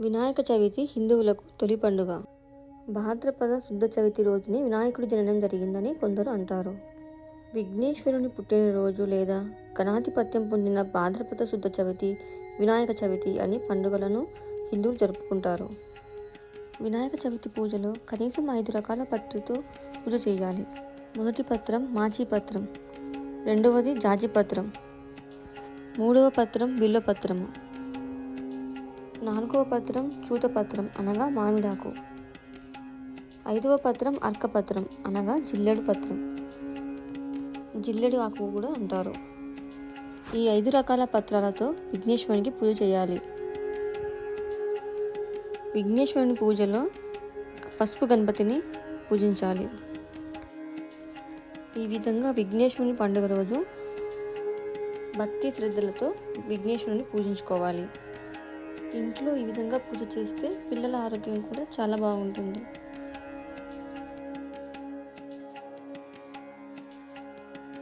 వినాయక చవితి హిందువులకు తొలి పండుగ. భాద్రపద శుద్ధ చవితి రోజుని వినాయకుడి జననం జరిగిందని కొందరు అంటారు. విఘ్నేశ్వరుని పుట్టినరోజు లేదా గణాధిపత్యం పొందిన భాద్రపద శుద్ధ చవితి వినాయక చవితి అని పండుగలను హిందువులు జరుపుకుంటారు. వినాయక చవితి పూజలో కనీసం ఐదు రకాల పత్రితో పూజ చేయాలి. మొదటి పత్రం మాచిపత్రం రెండవది జాజి పత్రం. మూడవ పత్రం బిల్లపత్రము నాలుగవ పత్రం చూతపత్రం అనగా మామిడాకు. ఐదవ పత్రం అర్కపత్రం అనగా జిల్లెడు పత్రం. జిల్లెడు ఆకు కూడా అంటారు. ఈ ఐదు రకాల పత్రాలతో విఘ్నేశ్వరునికి పూజ చేయాలి. విఘ్నేశ్వరుని పూజలో పసుపు గణపతిని పూజించాలి. ఈ విధంగా విఘ్నేశ్వరుని పండుగ రోజు భక్తి శ్రద్ధలతో విఘ్నేశ్వరుని పూజించుకోవాలి. ఇంట్లో ఈ విధంగా పూజ చేస్తే పిల్లల ఆరోగ్యం కూడా చాలా బాగుంటుంది.